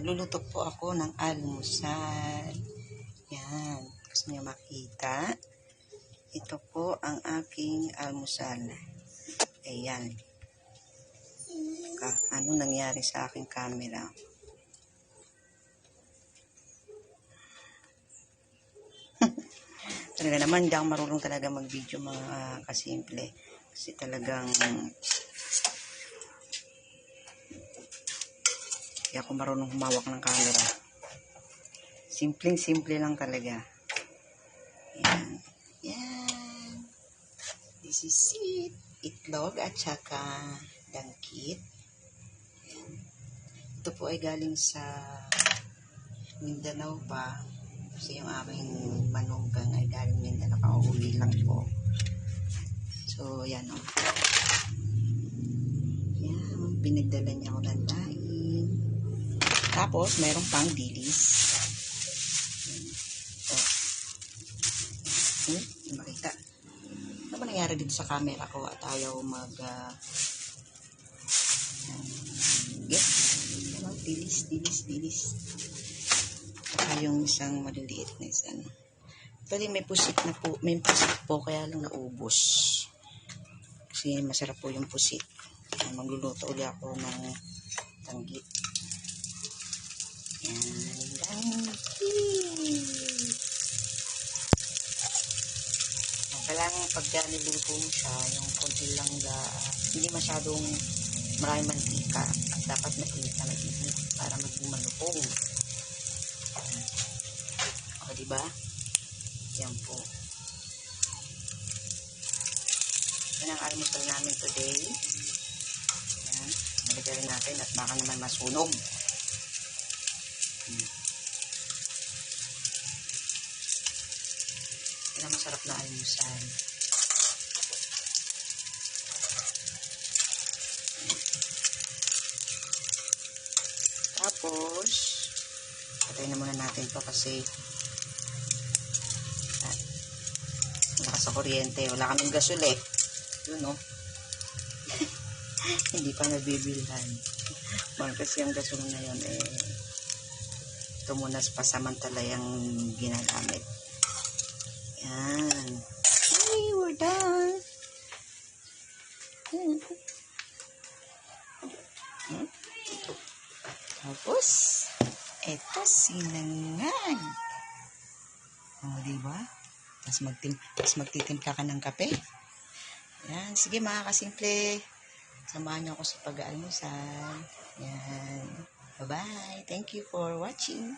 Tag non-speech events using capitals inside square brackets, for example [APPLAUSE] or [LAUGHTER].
nagluluto po ako ng almusal. Yan. Gusto niyo makita? Ito po ang aking almusal. Ayan. Ah, ano nangyari sa aking camera? [LAUGHS] talaga naman, hindi ako marunong talaga mag-video mga kasimple. Kasi talagang hindi ako marunong humawak ng camera. Simpleng-simple lang talaga. Yan. Yan. This is it. Itlog at saka dangkit. Yan. Ito po ay galing sa Mindanao pa. Kasi yung aking manugang ay galing Mindanao. Kauuli lang po. So, yan o. Yan. Pinagdala niya ako ng daing. Tapos, meron pang dilis. Ito. Hmm? Hindi makita. Ano ba nangyari dito sa camera ko at ayaw mag... Uh, yes. Ano? Dilis, dilis, dilis. Saka yung isang maliliit na isa. Ano. Actually, may pusit na po. May pusit po, kaya lang naubos. Kasi masarap po yung pusit. Magluluto ulit ako ng tanggit. Kailangan pagka niluto mo siya, yung konti lang da, hindi masyadong maraming mantika. Dapat mainit na mainit para maging malupong. O, diba? Yan po. Yan ang almusal namin today. Yan. Nalagay natin at baka naman masunog. Hmm. Yan ang masarap na almusal. Tapos, patay na muna natin to kasi ah, malakas sa kuryente. Wala kaming gasol eh. Yun no. [LAUGHS] Hindi pa nabibilhan. Mahal kasi ang gasol na yun eh ito muna sa pasamantala yung ginagamit. Tapos, eto sinangag. O, oh, diba? Tapos, magtim tapos magtitimpla ka ng kape. Yan. Sige mga kasimple. Samahan niyo ako sa pag-aalmusal. Yan. Bye-bye. Thank you for watching.